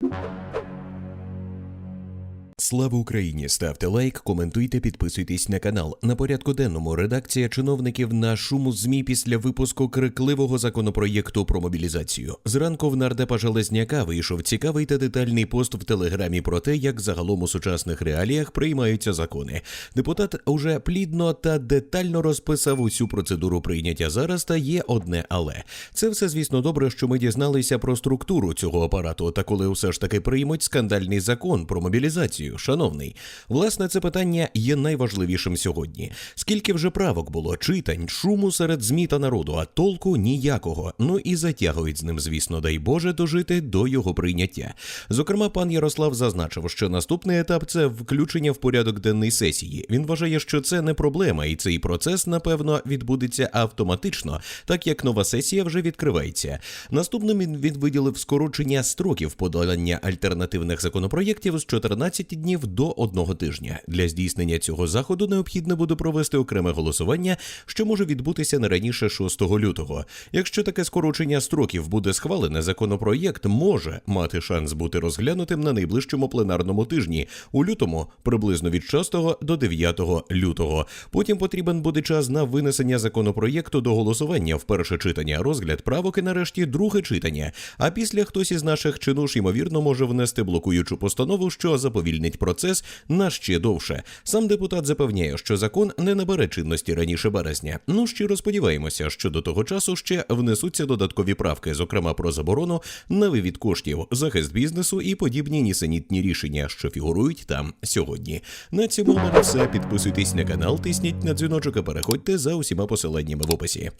you Слава Україні! Ставте лайк, коментуйте, підписуйтесь на канал. На порядку денному редакція чиновників на шуму змі після випуску крикливого законопроєкту про мобілізацію. Зранку в нардепа Железняка вийшов цікавий та детальний пост в телеграмі про те, як загалом у сучасних реаліях приймаються закони. Депутат уже плідно та детально розписав усю процедуру прийняття зараз. Та є одне але це все, звісно, добре, що ми дізналися про структуру цього апарату. Та коли все ж таки приймуть скандальний закон про мобілізацію, шановний, власне, це питання є найважливішим сьогодні. Скільки вже правок було, читань, шуму серед змі та народу, а толку ніякого. Ну і затягують з ним, звісно, дай Боже, дожити до його прийняття. Зокрема, пан Ярослав зазначив, що наступний етап це включення в порядок денний сесії. Він вважає, що це не проблема, і цей процес, напевно, відбудеться автоматично, так як нова сесія вже відкривається. Наступним він виділив скорочення строків подолання альтернативних законопроєктів з 14 днів до одного тижня. Для здійснення цього заходу необхідно буде провести окреме голосування, що може відбутися не раніше 6 лютого. Якщо таке скорочення строків буде схвалене, законопроєкт може мати шанс бути розглянутим на найближчому пленарному тижні у лютому, приблизно від 6 до 9 лютого. Потім потрібен буде час на винесення законопроєкту до голосування в перше читання, розгляд правок і нарешті друге читання. А після хтось із наших чинуш ймовірно може внести блокуючу постанову, що заповільнить процес на ще довше. Сам депутат запевняє, що закон не набере чинності раніше березня. Ну щиро сподіваємося, що до того часу ще внесуться додаткові правки, зокрема про заборону на вивід коштів, захист бізнесу і подібні нісенітні рішення, що фігурують там сьогодні. На цьому все. Підписуйтесь на канал, тисніть на дзвіночок і переходьте за усіма посиланнями в описі.